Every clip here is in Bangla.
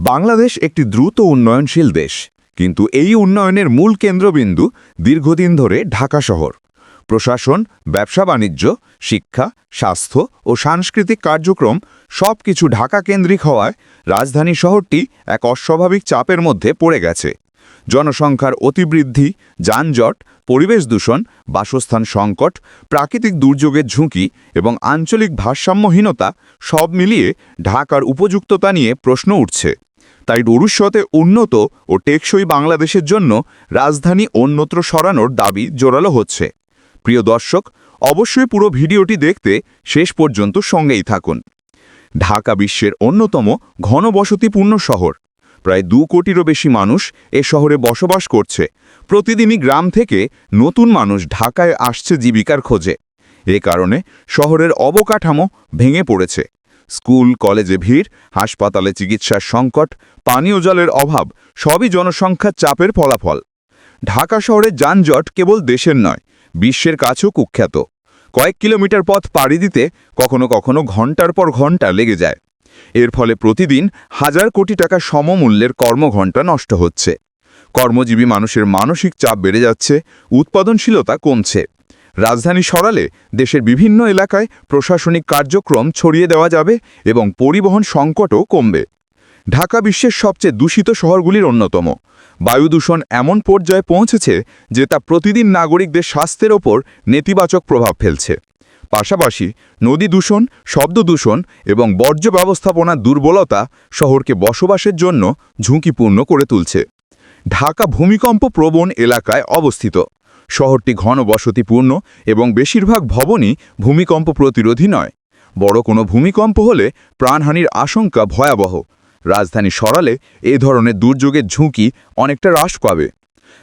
বাংলাদেশ একটি দ্রুত উন্নয়নশীল দেশ, কিন্তু এই উন্নয়নের মূল কেন্দ্রবিন্দু দীর্ঘদিন ধরে ঢাকা শহর। প্রশাসন, ব্যবসা বাণিজ্য, শিক্ষা, স্বাস্থ্য ও সাংস্কৃতিক কার্যক্রম সব কিছু ঢাকা কেন্দ্রিক হওয়ায় রাজধানী শহরটি এক অস্বাভাবিক চাপের মধ্যে পড়ে গেছে। জনসংখ্যার অতিবৃদ্ধি, যানজট, পরিবেশ দূষণ, বাসস্থান সংকট, প্রাকৃতিক দুর্যোগের ঝুঁকি এবং আঞ্চলিক ভারসাম্যহীনতা সব মিলিয়ে ঢাকার উপযুক্ততা নিয়ে প্রশ্ন উঠছে। তাই ভবিষ্যতে উন্নত ও টেকসই বাংলাদেশের জন্য রাজধানী অন্যত্র সরানোর দাবি জোরালো হচ্ছে। প্রিয় দর্শক, অবশ্যই পুরো ভিডিওটি দেখতে শেষ পর্যন্ত সঙ্গেই থাকুন। ঢাকা বিশ্বের অন্যতম ঘনবসতিপূর্ণ শহর। প্রায় দু কোটিরও বেশি মানুষ এ শহরে বসবাস করছে। প্রতিদিনই গ্রাম থেকে নতুন মানুষ ঢাকায় আসছে জীবিকার খোঁজে। এ কারণে শহরের অবকাঠামো ভেঙে পড়েছে। স্কুল, কলেজে ভিড়, হাসপাতালে চিকিৎসার সংকট, পানীয় জলের অভাব, সবই জনসংখ্যার চাপের ফলাফল। ঢাকা শহরে যানজট কেবল দেশের নয়, বিশ্বের কাছেও কুখ্যাত। কয়েক কিলোমিটার পথ পাড়ি দিতে কখনো কখনো ঘণ্টার পর ঘণ্টা লেগে যায়। এর ফলে প্রতিদিন হাজার কোটি টাকা সমমূল্যের কর্মঘণ্টা নষ্ট হচ্ছে। কর্মজীবী মানুষের মানসিক চাপ বেড়ে যাচ্ছে, উৎপাদনশীলতা কমছে। রাজধানী সরালে দেশের বিভিন্ন এলাকায় প্রশাসনিক কার্যক্রম ছড়িয়ে দেওয়া যাবে এবং পরিবহন সংকটও কমবে। ঢাকা বিশ্বের সবচেয়ে দূষিত শহরগুলির অন্যতম। বায়ু দূষণ এমন পর্যায়ে পৌঁছেছে যে তা প্রতিদিন নাগরিকদের স্বাস্থ্যের ওপর নেতিবাচক প্রভাব ফেলছে। পাশাপাশি নদী দূষণ, শব্দ দূষণ এবং বর্জ্য ব্যবস্থাপনার দুর্বলতা শহরকে বসবাসের জন্য ঝুঁকিপূর্ণ করে তুলছে। ঢাকা ভূমিকম্প প্রবণ এলাকায় অবস্থিত। শহরটি ঘন বসতিপূর্ণ এবং বেশিরভাগ ভবনই ভূমিকম্প প্রতিরোধী নয়। বড় কোনো ভূমিকম্প হলে প্রাণহানির আশঙ্কা ভয়াবহ। রাজধানী সরালে এ ধরনের দুর্যোগের ঝুঁকি অনেকটা হ্রাস পাবে।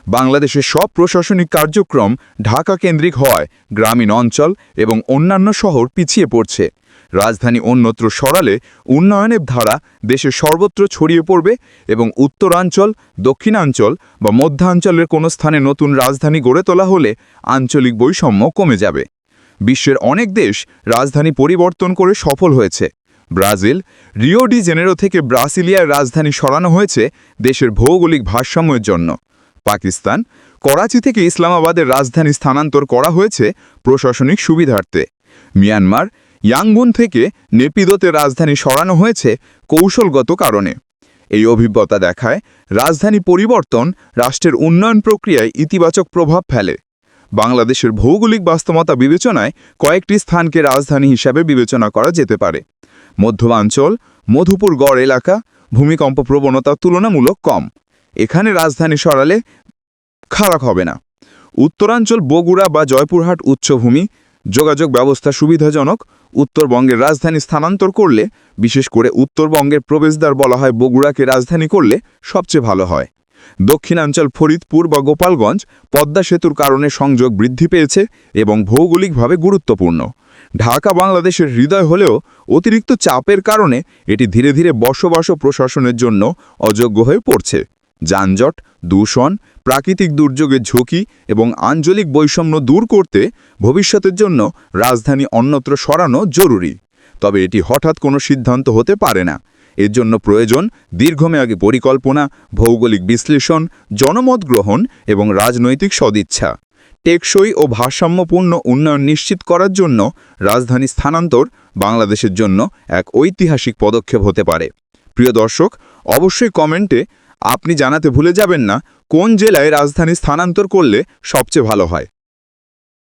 বাংলাদেশের সব প্রশাসনিক কার্যক্রম ঢাকা কেন্দ্রিক হওয়ায় গ্রামীণ অঞ্চল এবং অন্যান্য শহর পিছিয়ে পড়ছে। রাজধানী অন্যত্র সরালে উন্নয়নের ধারা দেশের সর্বত্র ছড়িয়ে পড়বে এবং উত্তরাঞ্চল, দক্ষিণাঞ্চল বা মধ্যাঞ্চলের কোনো স্থানে নতুন রাজধানী গড়ে তোলা হলে আঞ্চলিক বৈষম্য কমে যাবে। বিশ্বের অনেক দেশ রাজধানী পরিবর্তন করে সফল হয়েছে। ব্রাজিল, রিও ডি জেনেরো থেকে ব্রাসিলিয়ার রাজধানী সরানো হয়েছে দেশের ভৌগোলিক ভারসাম্যের জন্য। পাকিস্তান, করাচি থেকে ইসলামাবাদের রাজধানী স্থানান্তর করা হয়েছে প্রশাসনিক সুবিধার্থে। মিয়ানমার ইয়াংবুন থেকে নেপিদোতে রাজধানী সরানো হয়েছে কৌশলগত কারণে। এই অভিজ্ঞতা দেখায় রাজধানী পরিবর্তন রাষ্ট্রের উন্নয়ন প্রক্রিয়ায় ইতিবাচক প্রভাব ফেলে। বাংলাদেশের ভৌগোলিক বাস্তবতা বিবেচনায় কয়েকটি স্থানকে রাজধানী হিসাবে বিবেচনা করা যেতে পারে। মধ্যাঞ্চল মধুপুর গড় এলাকা, ভূমিকম্প প্রবণতা তুলনামূলক কম। এখানে রাজধানী সরালে খারাপ হবে না। উত্তরাঞ্চল, বগুড়া বা জয়পুরহাট উচ্চভূমি যোগাযোগ ব্যবস্থা সুবিধাজনক, উত্তরবঙ্গের রাজধানী স্থানান্তর করলে, বিশেষ করে উত্তরবঙ্গের প্রবেশদ্বার বলা হয় বগুড়াকে রাজধানী করলে সবচেয়ে ভালো হয়। দক্ষিণাঞ্চল ফরিদপুর বা গোপালগঞ্জ পদ্মা সেতুর কারণে সংযোগ বৃদ্ধি পেয়েছে এবং ভৌগোলিকভাবে গুরুত্বপূর্ণ। ঢাকা বাংলাদেশের হৃদয় হলেও অতিরিক্ত চাপের কারণে এটি ধীরে ধীরে বসবাস প্রশাসনের জন্য অযোগ্য হয়ে পড়ছে। যানজট, দূষণ, প্রাকৃতিক দুর্যোগের ঝুঁকি এবং আঞ্চলিক বৈষম্য দূর করতে ভবিষ্যতের জন্য রাজধানী অন্যত্র সরানো জরুরি। তবে এটি হঠাৎ কোনো সিদ্ধান্ত হতে পারে না। এর জন্য প্রয়োজন দীর্ঘমেয়াদী পরিকল্পনা, ভৌগোলিক বিশ্লেষণ, জনমত গ্রহণ এবং রাজনৈতিক সদিচ্ছা। টেকসই ও ভারসাম্যপূর্ণ উন্নয়ন নিশ্চিত করার জন্য রাজধানী স্থানান্তর বাংলাদেশের জন্য এক ঐতিহাসিক পদক্ষেপ হতে পারে। প্রিয় দর্শক, অবশ্যই কমেন্টে আপনি জানাতে ভুলে যাবেন না কোন জেলায় রাজধানী স্থানান্তর করলে সবচেয়ে ভালো হয়।